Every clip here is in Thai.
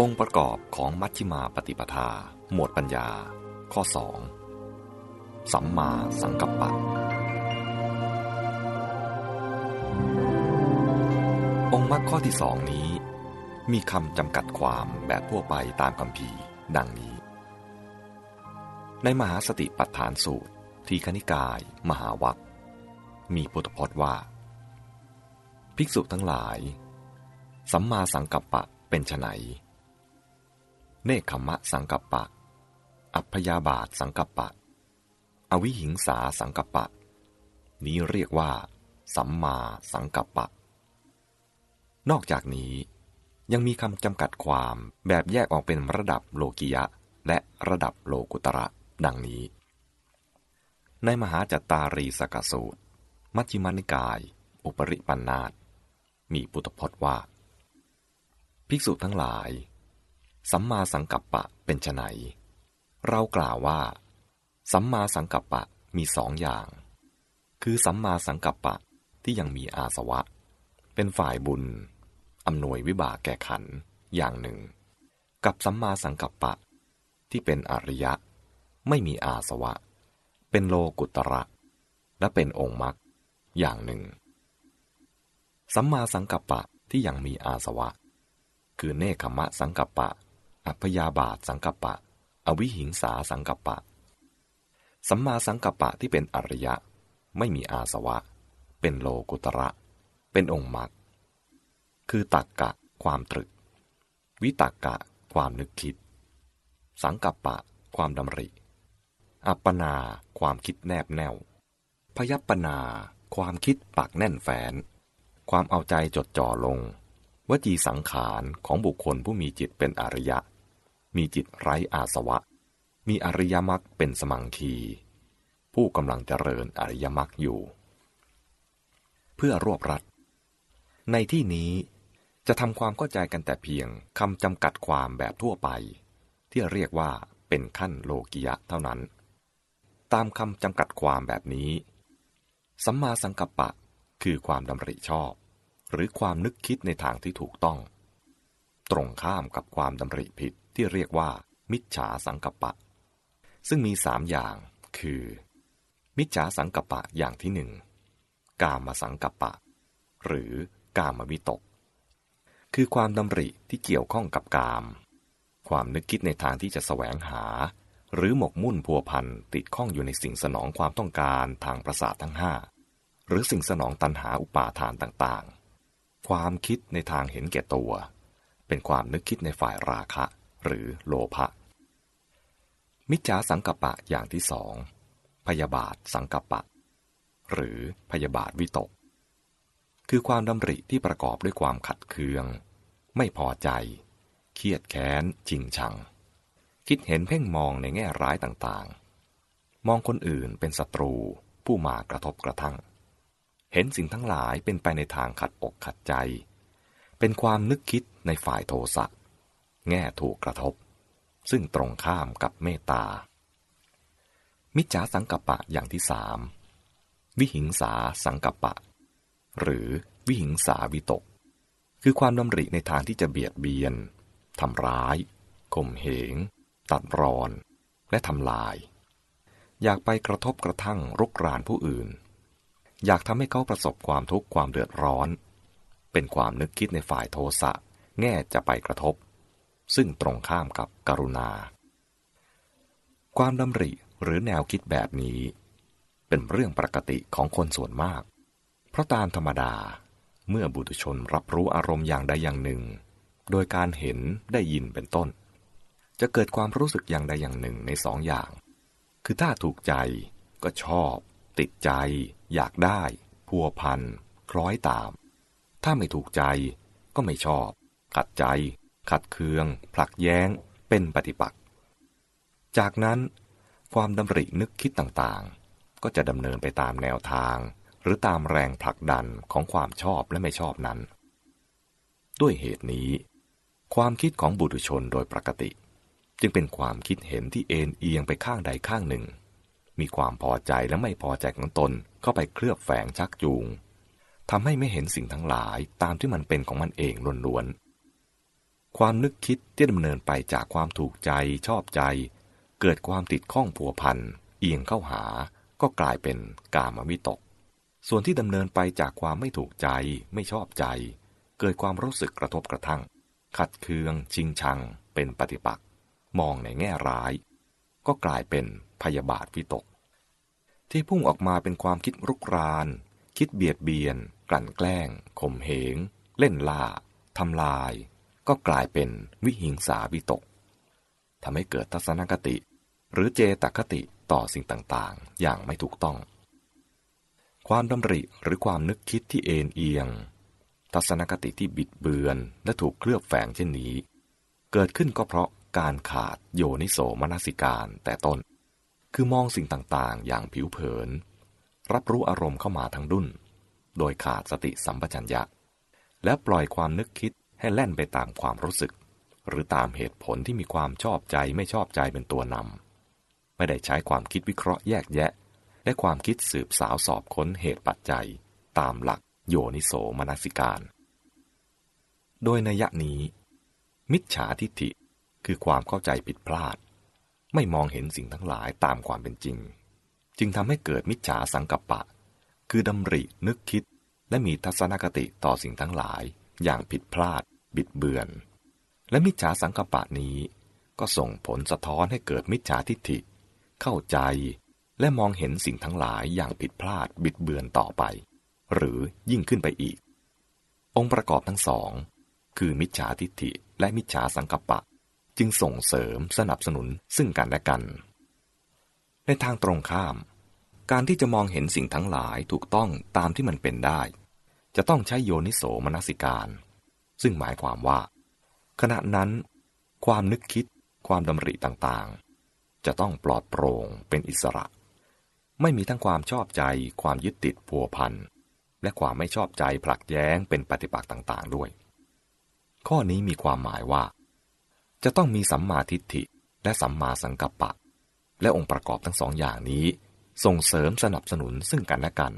องค์ประกอบของมัชฌิมาปฏิปทา หมวดปัญญา ข้อ2สัมมาสังกัปปะ องค์มรรคข้อที่สองนี้ มีคำจำกัดความแบบทั่วไปตามคำพีดังนี้ ในมหาสติปัฏฐานสูตร ทีคณิกาย มหาวัคมีพุทธพจน์ว่า ภิกษุทั้งหลาย สัมมาสังกัปปะเป็นไฉน เนคขมะสังกัปปะ อัพยาบาทสังกัปปะ อวิหิงสาสังกัปปะ นี้เรียกว่า สัมมาสังกัปปะ นอกจากนี้ยังมีคำจำกัดความแบบแยกออกเป็นระดับโลกิยะ และระดับโลกุตระ ดังนี้ ในมหาจัตตารีสกสูตร มัชฌิมานิกาย อุปริปันธาตมีพุทธพจน์ว่า ภิกษุทั้งหลาย สัมมาสังกัปปะเป็นไนเรากล่าวว่า สัมมาสังกัปปะมีสองอย่าง คือสัมมาสังกัปปะที่ยังมีอาสวะ เป็นฝ่ายบุญอำนวยวิบากแก่ขันอย่างหนึ่ง กับสัมมาสังกัปปะ ที่เป็นอริยะ ไม่มีอาสวะ เป็นโลกุตระ และเป็นองค์มรรคอย่างหนึ่ง สัมมาสังกัปปะที่ยังมีอาสวะ คือเนคขมะสังกัปปะ อัพยาบาทสังกัปปะ อวิหิงสาสังกัปปะ สัมมาสังกัปปะที่เป็นอริยะ ไม่มีอาสวะ เป็นโลกุตระ เป็นองค์มรรคคือตักกะความตรึก วิตักกะความนึกคิด สังกัปปะ ความดำริ อัปปนาความคิดแนบแน่ว พยัปปนาความคิดปักแน่นแฝนความเอาใจจดจ่อลง วจีสังขารของบุคคลผู้มีจิตเป็นอริยะ มีจิตไร้อาสวะ มีอริยมรรคเป็นสมังคี ผู้กำลังเจริญอริยมรรคอยู่ เพื่อรวบรัด ในที่นี้จะทำความเข้าใจกันแต่เพียงคำจำกัดความแบบทั่วไป ที่เรียกว่าเป็นขั้นโลกิยะเท่านั้น ตามคำจำกัดความแบบนี้ สัมมาสังกัปปะคือความดำริชอบ หรือความนึกคิดในทางที่ถูกต้อง ตรงข้ามกับความดำริผิด ที่เรียกว่า มิจฉาสังกัปปะ ซึ่งมีสามอย่างคือ มิจฉาสังกัปปะอย่างที่หนึ่งกามสังกัปปะ หรือกามวิตก คือความดำริที่เกี่ยวข้องกับกาม ความนึกคิดในทางที่จะแสวงหา หรือหมกมุ่นพัวพันติดข้องอยู่ในสิ่งสนองความต้องการทางประสาททั้งห้าหรือสิ่งสนองตันหาอุปาทานต่างๆ ความคิดในทางเห็นแก่ตัว เป็นความนึกคิดในฝ่ายราคะ หรือโลภะ มิจฉาสังกัปปะอย่างที่สอง พยาบาทสังกัปปะ หรือพยาบาทวิตก คือความดำริที่ประกอบด้วยความขัดเคือง ไม่พอใจ เครียดแค้นจริงชัง คิดเห็นเพ่งมองในแง่ร้ายต่างๆ มองคนอื่นเป็นศัตรูผู้มากระทบกระทั่ง เห็นสิ่งทั้งหลายเป็นไปในทางขัดอกขัดใจ เป็นความนึกคิดในฝ่ายโทสะ แง่ถูกกระทบ ซึ่งตรงข้ามกับเมตตา มิจฉาสังกัปปะอย่างที่สามวิหิงสาสังกัปปะ หรือวิหิงสาวิตก คือความดำริในทางที่จะเบียดเบียนทำร้ายข่มเหง ตัดรอน และทำลาย อยากไปกระทบกระทั่งรุกรานผู้อื่น อยากทำให้เขาประสบความทุกข์ความเดือดร้อน เป็นความนึกคิดในฝ่ายโทสะแง่จะไปกระทบ ซึ่งตรงข้ามกับกรุณา ความดำริหรือแนวคิดแบบนี้ เป็นเรื่องปกติของคนส่วนมาก เพราะตามธรรมดาเมื่อบุตุชนรับรู้อารมณ์อย่างใดอย่างหนึ่ง โดยการเห็นได้ยินเป็นต้น จะเกิดความรู้สึกอย่างใดอย่างหนึ่งในสองอย่าง คือถ้าถูกใจก็ชอบ ติดใจ อยากได้ พัวพันคล้อยตาม ถ้าไม่ถูกใจก็ไม่ชอบ ขัดใจ ขัดเคือง ผลักแย้ง เป็นปฏิปักษ์ จากนั้น ความดำรินึกคิดต่างๆ ก็จะดำเนินไปตามแนวทาง หรือตามแรงผลักดันของความชอบและไม่ชอบนั้น ด้วยเหตุนี้ ความคิดของบุตุชนโดยปกติ จึงเป็นความคิดเห็นที่เอ็นเอียงไปข้างใดข้างหนึ่ง มีความพอใจและไม่พอใจของตนเข้าไปเคลือบแฝงชักจูงทำให้ไม่เห็นสิ่งทั้งหลายตามที่มันเป็นของมันเองล้วนๆ ความนึกคิดที่ดำเนินไปจากความถูกใจชอบใจ เกิดความติดข้องผัวพันเอียงเข้าหาก็กลายเป็นกามวิตก ส่วนที่ดำเนินไปจากความไม่ถูกใจไม่ชอบใจ เกิดความรู้สึกกระทบกระทั่ง ขัดเคือง ชิงชัง เป็นปฏิปักษ์มองในแง่ร้าย ก็กลายเป็นพยาบาทวิตก ที่พุ่งออกมาเป็นความคิดรุกราน คิดเบียดเบียน กลั่นแกล้งข่มเหง เล่นล่าทำลาย ก็กลายเป็นวิหิงสาวิตกทำให้เกิดทัศนคติ หรือเจตคติต่อสิ่งต่างๆ อย่างไม่ถูกต้อง ความดำริหรือความนึกคิดที่เอ็นเอียง ทัศนคติที่บิดเบือนและถูกเคลือบแฝงเช่นนี้ เกิดขึ้นก็เพราะการขาดโยนิโสมนสิการแต่ต้น คือมองสิ่งต่างๆ อย่างผิวเผิน รับรู้อารมณ์เข้ามาทั้งดุนโดยขาดสติสัมปชัญญะ และปล่อยความนึกคิด ให้แล่นไปตามความรู้สึก หรือตามเหตุผลที่มีความชอบใจไม่ชอบใจเป็นตัวนำไม่ได้ใช้ความคิดวิเคราะห์แยกแยะ และความคิดสืบสาวสอบค้นเหตุปัจจัย ตามหลักโยนิโสมนสิการ โดยในยะนี้ มิจฉาทิฏฐิคือความเข้าใจผิดพลาด ไม่มองเห็นสิ่งทั้งหลายตามความเป็นจริง จึงทำให้เกิดมิจฉาสังกัปปะ คือดำรินึกคิดและมีทัศนคติต่อสิ่งทั้งหลาย อย่างผิดพลาด บิดเบือน และมิจฉาสังกปะนี้ก็ส่งผลสะท้อนให้เกิดมิจฉาทิฏฐิ เข้าใจและมองเห็นสิ่งทั้งหลายอย่างผิดพลาดบิดเบือนต่อไป หรือยิ่งขึ้นไปอีก องค์ประกอบทั้งสอง คือมิจฉาทิฏฐิและมิจฉาสังกปะ จึงส่งเสริมสนับสนุนซึ่งกันและกัน ในทางตรงข้าม การที่จะมองเห็นสิ่งทั้งหลายถูกต้องตามที่มันเป็นได้ จะต้องใช้โยนิโสมนสิการ ซึ่งหมายความว่า ขณะนั้น ความนึกคิดความดำริต่างๆ จะต้องปลอดโปร่งเป็นอิสระ ไม่มีทั้งความชอบใจ ความยึดติดพัวพันและความไม่ชอบใจผลักแย้งเป็นปฏิปักษ์ต่างๆด้วย ข้อนี้มีความหมายว่า จะต้องมีสัมมาทิฏฐิและสัมมาสังกัปปะ และองค์ประกอบทั้งสองอย่างนี้ ส่งเสริมสนับสนุนซึ่งกันและกัน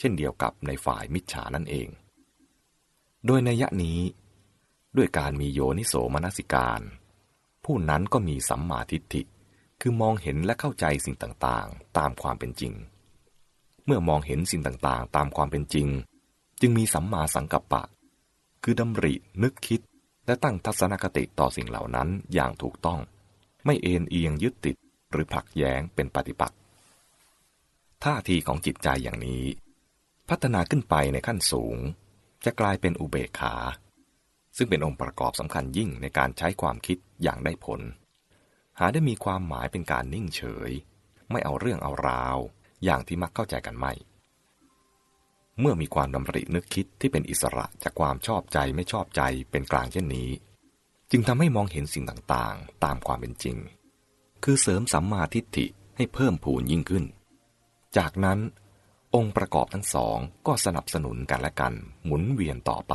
เช่นเดียวกับในฝ่ายมิจฉานั่นเอง โดยในยะนี้ ด้วยการมีโยนิโสมนสิการ ผู้นั้นก็มีสัมมาทิฏฐิ คือมองเห็นและเข้าใจสิ่งต่างๆ ตามความเป็นจริง เมื่อมองเห็นสิ่งต่างๆ ตามความเป็นจริง จึงมีสัมมาสังกัปปะ คือดำรินึกคิดและตั้งทัศนคติต่อสิ่งเหล่านั้นอย่างถูกต้อง ไม่เอ็นเอียงยึดติดหรือผลักแย้งเป็นปฏิปักษ์ท่าทีของจิตใจอย่างนี้ พัฒนาขึ้นไปในขั้นสูง จะกลายเป็นอุเบกขา ซึ่งเป็นองค์ประกอบสำคัญยิ่งในการใช้ความคิดอย่างได้ผล หาได้มีความหมายเป็นการนิ่งเฉย ไม่เอาเรื่องเอาราว อย่างที่มักเข้าใจกันไม่ เมื่อมีความดำรินึกคิดที่เป็นอิสระจากความชอบใจไม่ชอบใจเป็นกลางเช่นนี้ จึงทำให้มองเห็นสิ่งต่างๆ ตามความเป็นจริง คือเสริมสัมมาทิฏฐิให้เพิ่มพูนยิ่งขึ้น จากนั้น องค์ประกอบทั้งสองก็สนับสนุนกันและกันหมุนเวียนต่อไป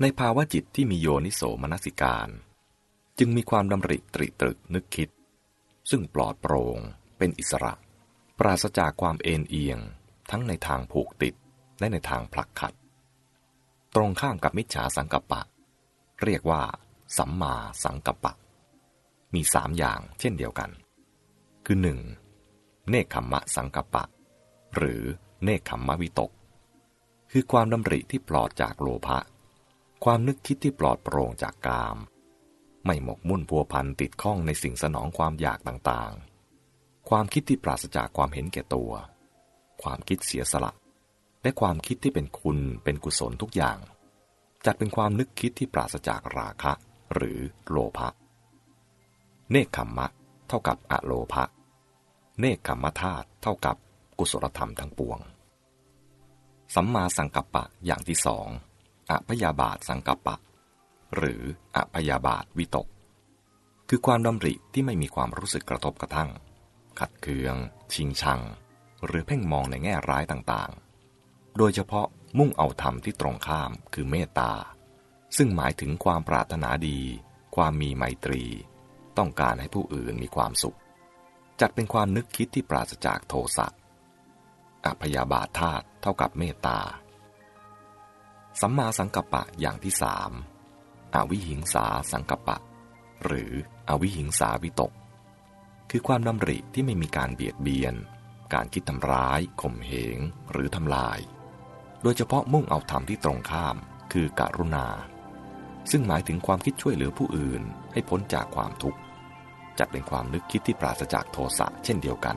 ในภาวะจิตที่มีโยนิโสมนสิการ จึงมีความดำริตริตรึกนึกคิด ซึ่งปลอดโปรง่งเป็นอิสระ ปราศจากความเอ็นเอียง ทั้งในทางผูกติดและในทางผลักขัด ตรงข้ามกับมิจฉาสังกัปปะ เรียกว่า สัมมาสังกัปปะ มีสามอย่างเช่นเดียวกัน คือหนึ่งเนคขมมะสังกัปปะ หรือเนคขมมะวิตก คือความดำริที่ปลอดจากโลภะ ความนึกคิดที่ปลอดโปร่งจากกาม ไม่หมกมุ่นพัวพันติดข้องในสิ่งสนองความอยากต่างๆ ความคิดที่ปราศจากความเห็นแก่ตัว ความคิดเสียสละ และความคิดที่เป็นคุณเป็นกุศลทุกอย่าง จัดเป็นความนึกคิดที่ปราศจากราคะ หรือโลภะ เนคขมมะ เท่ากับอะโลภะ เนคขมมธาตุเท่ากับ กุศลธรรมทั้งปวง สัมมาสังกัปปะอย่างที่สองอพยาบาทสังกัปปะ หรืออพยาบาทวิตก คือความดำริที่ไม่มีความรู้สึกกระทบกระทั่ง ขัดเคือง ชิงชัง หรือเพ่งมองในแง่ร้ายต่างๆ โดยเฉพาะมุ่งเอาธรรมที่ตรงข้ามคือเมตตา ซึ่งหมายถึงความปรารถนาดี ความมีไมตรี ต้องการให้ผู้อื่นมีความสุข จัดเป็นความนึกคิดที่ปราศจากโทสะ อพยาบาทธาตุเท่ากับเมตตา สัมมาสังกัปปะอย่างที่สามอวิหิงสาสังกัปะ หรืออวิหิงสาวิตก คือความดำริที่ไม่มีการเบียดเบียน การคิดทำร้ายข่มเหง หรือทำลาย โดยเฉพาะมุ่งเอาธรรมที่ตรงข้ามคือการุณา ซึ่งหมายถึงความคิดช่วยเหลือผู้อื่นให้พ้นจากความทุกข์จัดเป็นความนึกคิดที่ปราศจากโทสะเช่นเดียวกัน